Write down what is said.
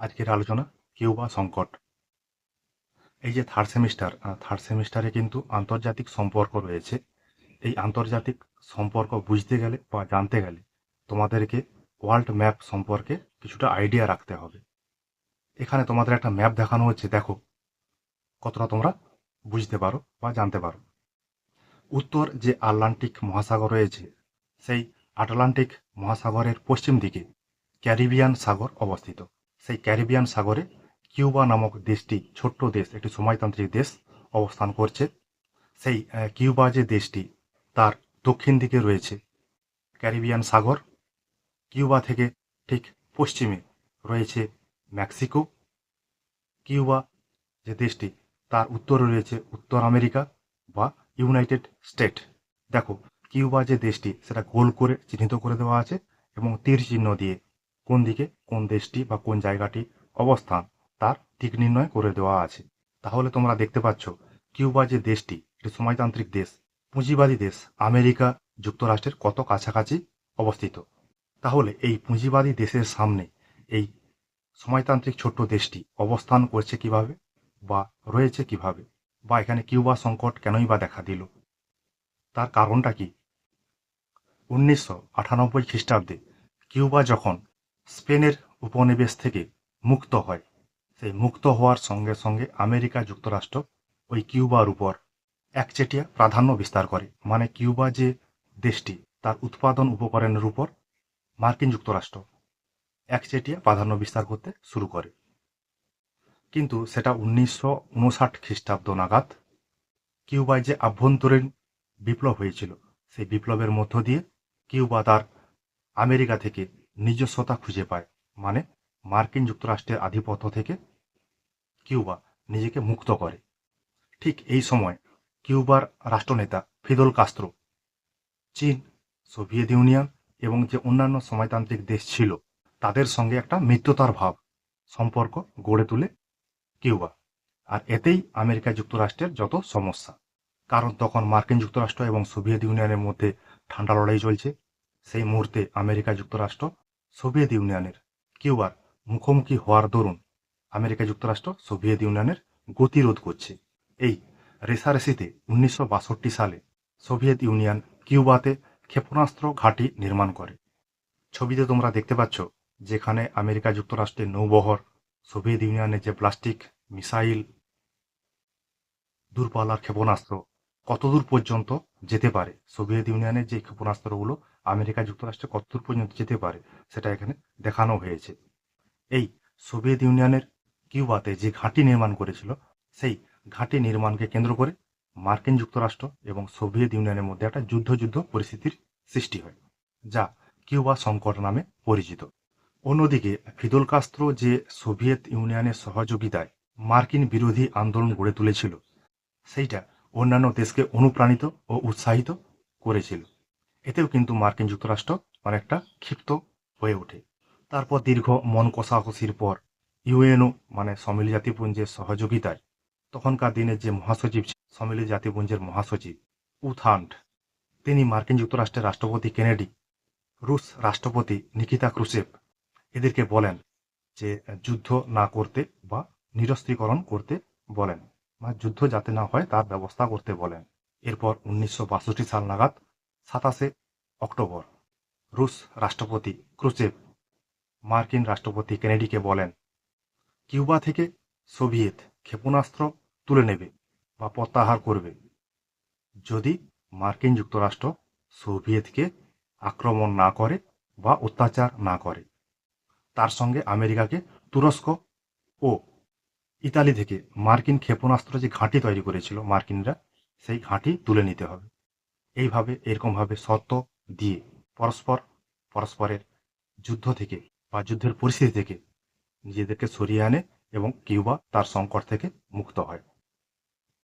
আজকের আলোচনা কিউবা সংকট। এই যে থার্ড সেমিস্টার থার্ড সেমিস্টারে কিন্তু আন্তর্জাতিক সম্পর্ক রয়েছে। এই আন্তর্জাতিক সম্পর্ক বুঝতে গেলে বা জানতে গেলে তোমাদেরকে ওয়ার্ল্ড ম্যাপ সম্পর্কে কিছুটা আইডিয়া রাখতে হবে। এখানে তোমাদের একটা ম্যাপ দেখানো হচ্ছে, দেখো। কতটা তোমরা বুঝতে পারো বা জানতে পারো। উত্তর যে আটলান্টিক মহাসাগর রয়েছে, সেই আটলান্টিক মহাসাগরের পশ্চিম দিকে ক্যারিবিয়ান সাগর অবস্থিত। সেই ক্যারিবিয়ান সাগরে কিউবা নামক দেশটি, ছোট্ট দেশ, একটি সময়তান্ত্রিক দেশ অবস্থান করছে। সেই কিউবা যে দেশটি, তার দক্ষিণ দিকে রয়েছে ক্যারিবিয়ান সাগর। কিউবা থেকে ঠিক পশ্চিমে রয়েছে মেক্সিকো। কিউবা যে দেশটি, তার উত্তরে রয়েছে উত্তর আমেরিকা বা ইউনাইটেড স্টেট। দেখো, কিউবা যে দেশটি, সেটা গোল করে চিহ্নিত করে দেওয়া আছে এবং তীর চিহ্ন দিয়ে কোন দিকে কোন দেশটি বা কোন জায়গাটি অবস্থান তার দিক নির্ণয় করে দেওয়া আছে। তাহলে তোমরা দেখতে পাচ্ছ, কিউবা যে দেশটি একটি সময়তান্ত্রিক দেশ, পুঁজিবাদী দেশ, আমেরিকা যুক্তরাষ্ট্রের কত কাছাকাছি অবস্থিত। তাহলে এই পুঁজিবাদী দেশের সামনে এই সময়তান্ত্রিক ছোট্ট দেশটি অবস্থান করছে কীভাবে বা রয়েছে কীভাবে? বা এখানে কিউবা সংকট কেনই বা দেখা দিল? তার কারণটা কি? উনিশশো আটানব্বই খ্রিস্টাব্দে কিউবা যখন স্পেনের উপনিবেশ থেকে মুক্ত হয়। সেই মুক্ত হওয়ার সঙ্গে সঙ্গে আমেরিকা যুক্তরাষ্ট্র ওই কিউবার উপর একচেটিয়া প্রাধান্য বিস্তার করে। মানে কিউবা যে দেশটি, তার উৎপাদন উপকরণের উপর মার্কিন যুক্তরাষ্ট্র একচেটিয়া প্রাধান্য বিস্তার করতে শুরু করে। কিন্তু সেটা উনিশশো উনষাট খ্রিস্টাব্দ নাগাদ কিউবায় যে আভ্যন্তরীণ বিপ্লব হয়েছিল, সেই বিপ্লবের মধ্য দিয়ে কিউবা তার আমেরিকা থেকে নিজস্বতা খুঁজে পায়। মানে মার্কিন যুক্তরাষ্ট্রের আধিপত্য থেকে কিউবা নিজেকে মুক্ত করে। ঠিক এই সময় কিউবার রাষ্ট্রনেতা ফিদল কাস্ত্রো, চীন, সোভিয়েত ইউনিয়ন এবং যে অন্যান্য সময়তান্ত্রিক দেশ ছিল, তাদের সঙ্গে একটা মিত্রতার ভাব, সম্পর্ক গড়ে তোলে কিউবা। আর এতেই আমেরিকা যুক্তরাষ্ট্রের যত সমস্যা। কারণ তখন মার্কিন যুক্তরাষ্ট্র এবং সোভিয়েত ইউনিয়নের মধ্যে ঠান্ডা লড়াই চলছে। সেই মুহূর্তে আমেরিকা যুক্তরাষ্ট্র সোভিয়েত ইউনিয়নের কিউবার মুখোমুখি হওয়ার দরুন আমেরিকা যুক্তরাষ্ট্র সোভিয়েত ইউনিয়নের গতিরোধ করছে। এই রেসারেসিতে উনিশশো বাষট্টি সালে সোভিয়েত ইউনিয়ন কিউবাতে ক্ষেপণাস্ত্র ঘাঁটি নির্মাণ করে। ছবিতে তোমরা দেখতে পাচ্ছ যেখানে আমেরিকা যুক্তরাষ্ট্রের নৌবহর, সোভিয়েত ইউনিয়নের যে প্লাস্টিক, মিসাইল, দূরপাল্লার ক্ষেপণাস্ত্র কতদূর পর্যন্ত যেতে পারে? সোভিয়েত ইউনিয়নের যে ক্ষেপণাস্ত্রগুলো আমেরিকা যুক্তরাষ্ট্রে কতদূর পর্যন্ত যেতে পারে, সেটা এখানে দেখানো হয়েছে। এই সোভিয়েত ইউনিয়নের কিউবাতে যে ঘাঁটি নির্মাণ করেছিল, সেই ঘাঁটি নির্মাণকে কেন্দ্র করে মার্কিন যুক্তরাষ্ট্র এবং সোভিয়েত ইউনিয়নের মধ্যে একটা যুদ্ধ যুদ্ধ পরিস্থিতির সৃষ্টি হয়, যা কিউবা সংকট নামে পরিচিত। অন্যদিকে ফিদল কাস্ত্রো যে সোভিয়েত ইউনিয়নের সহযোগিতায় মার্কিন বিরোধী আন্দোলন গড়ে তুলেছিল, সেইটা অন্যান্য দেশকে অনুপ্রাণিত ও উৎসাহিত করেছিল। এতেও কিন্তু মার্কিন যুক্তরাষ্ট্র অনেকটা ক্ষিপ্ত হয়ে ওঠে। তারপর দীর্ঘ মন কষাকষির পর ইউএনও মানে সম্মিলিত জাতিপুঞ্জের সহযোগিতায় তখনকার দিনের যে মহাসচিব সম্মিলিত জাতিপুঞ্জের মহাসচিব উথান্ড তিনি মার্কিন যুক্তরাষ্ট্রের রাষ্ট্রপতি কেনেডি, রুশ রাষ্ট্রপতি নিকিতা ক্রুসেভ এদেরকে বলেন যে, যুদ্ধ না করতে বা নিরস্ত্রীকরণ করতে বলেন। যুদ্ধ যাতে না হয়, তার ব্যবস্থা করতে বলেন। এরপর উনিশশো বাষট্টি সাল নাগাদ, সাতাশে অক্টোবর, রুশ রাষ্ট্রপতি ক্রুচেভ মার্কিন রাষ্ট্রপতি কেনেডিকে বলেন, কিউবা থেকে সোভিয়েত ক্ষেপণাস্ত্র তুলে নেবে বা প্রত্যাহার করবে। যদি মার্কিন যুক্তরাষ্ট্র সোভিয়েতকে আক্রমণ না করে বা অত্যাচার না করে, তার সঙ্গে আমেরিকাকে তুরস্ক ও ইতালি থেকে মার্কিন ক্ষেপণাস্ত্র যে ঘাঁটি তৈরি করেছিল মার্কিনরা, সেই ঘাঁটি তুলে নিতে হবে। এইভাবে, এরকমভাবে শর্ত দিয়ে পরস্পর, পরস্পরের যুদ্ধ থেকে বা যুদ্ধের পরিস্থিতি থেকে নিজেদেরকে সরিয়ে আনে এবং কিউবা তার সংকট থেকে মুক্ত হয়।